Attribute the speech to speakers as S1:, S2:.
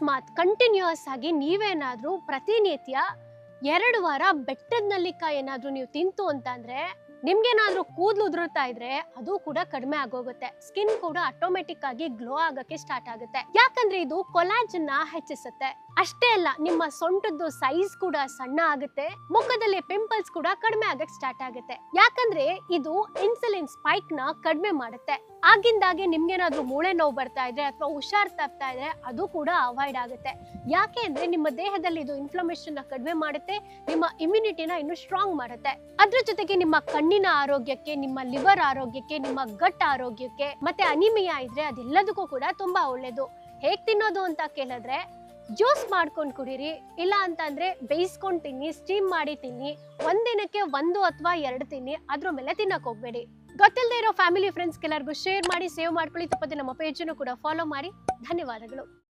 S1: ಅಕಸ್ಮಾತ್ ಕಂಟಿನ್ಯೂಸ್ ಆಗಿ ನೀವೇನಾದರೂ ಪ್ರತಿನಿತ್ಯ ಎರಡು ವಾರ ಬೆಟ್ಟದ ನಲ್ಲಿಕಾಯಿ ಏನಾದ್ರೂ ನೀವು ತಿಂತು ಅಂತ ಅಂದ್ರೆ ನಿಮ್ಗೇನಾದ್ರೂ ಕೂದಲು ಉದುರುತ್ತಾ ಇದ್ರೆ ಅದು ಕೂಡ ಕಡಿಮೆ ಆಗೋಗುತ್ತೆ. ಸ್ಕಿನ್ ಕೂಡ ಆಟೋಮೆಟಿಕ್ ಆಗಿ ಗ್ಲೋ ಆಗಕ್ಕೆ ಸ್ಟಾರ್ಟ್ ಆಗುತ್ತೆ. ಯಾಕಂದ್ರೆ ಇದು ಕೊಲಾಜನ್ನ ಹೆಚ್ಚಿಸುತ್ತೆ. ಅಷ್ಟೇ ಅಲ್ಲ, ನಿಮ್ಮ ಸೊಂಟದ್ದು ಸೈಜ್ ಕೂಡ ಸಣ್ಣ ಆಗುತ್ತೆ. ಮುಖದಲ್ಲಿ ಪಿಂಪಲ್ಸ್ ಕೂಡ ಕಡಿಮೆ ಆಗಕ್ ಸ್ಟಾರ್ಟ್ ಆಗುತ್ತೆ. ಯಾಕಂದ್ರೆ ಇದು ಇನ್ಸುಲಿನ್ ಸ್ಪೈಕ್ನ ಕಡಿಮೆ ಮಾಡುತ್ತೆ. ಆಗಿಂದಾಗೆ ನಿಮ್ಗೇನಾದ್ರೂ ಮೂಳೆ ನೋವು ಬರ್ತಾ ಇದ್ರೆ ಅಥವಾ ಹುಷಾರ್ ತಪ್ತಾ ಇದ್ರೆ ಅದು ಕೂಡ ಅವಾಯ್ಡ್ ಆಗುತ್ತೆ. ಯಾಕೆ ಅಂದ್ರೆ ನಿಮ್ಮ ದೇಹದಲ್ಲಿ ಇದು ಇನ್ಫ್ಲಮೇಷನ್ನ ಕಡಿಮೆ ಮಾಡುತ್ತೆ ನಿಮ್ಮ ಇಮ್ಯುನಿಟಿನ ಇನ್ನು ಸ್ಟ್ರಾಂಗ್ ಮಾಡುತ್ತೆ. ಅದ್ರ ಜೊತೆಗೆ ನಿಮ್ಮ ಕಣ್ಣಿನ ಆರೋಗ್ಯಕ್ಕೆ, ನಿಮ್ಮ ಲಿವರ್ ಆರೋಗ್ಯಕ್ಕೆ, ನಿಮ್ಮ ಗಟ್ ಆರೋಗ್ಯಕ್ಕೆ, ಮತ್ತೆ ಅನಿಮಿಯಾ ಇದ್ರೆ ಅದೆಲ್ಲದಕ್ಕೂ ಕೂಡ ತುಂಬಾ ಒಳ್ಳೇದು. ಹೇಗ್ ತಿನ್ನೋದು ಅಂತ ಕೇಳಿದ್ರೆ, ಜ್ಯೂಸ್ ಮಾಡ್ಕೊಂಡು ಕುಡೀರಿ, ಇಲ್ಲ ಅಂತಂದ್ರೆ ಬೇಯಿಸ್ಕೊಂಡು ತಿನ್ನಿ ಸ್ಟೀಮ್ ಮಾಡಿ ತಿನ್ನಿ ಒಂದಿನಕ್ಕೆ ಒಂದು ಅಥವಾ ಎರಡು ತಿನ್ನಿ, ಅದ್ರ ಮೇಲೆ ತಿನ್ನಕ್ ಹೋಗ್ಬೇಡಿ. ಗೊತ್ತಿಲ್ಲದೆ ಇರೋ ಫ್ಯಾಮಿಲಿ ಫ್ರೆಂಡ್ಸ್ಗೆಲ್ಲರಿಗೂ ಶೇರ್ ಮಾಡಿ ಸೇವ್ ಮಾಡ್ಕೊಳ್ಳಿ, ತಪ್ಪದೆ ನಮ್ಮ ಪೇಜನ್ನು ಕೂಡ ಫಾಲೋ ಮಾಡಿ. ಧನ್ಯವಾದಗಳು.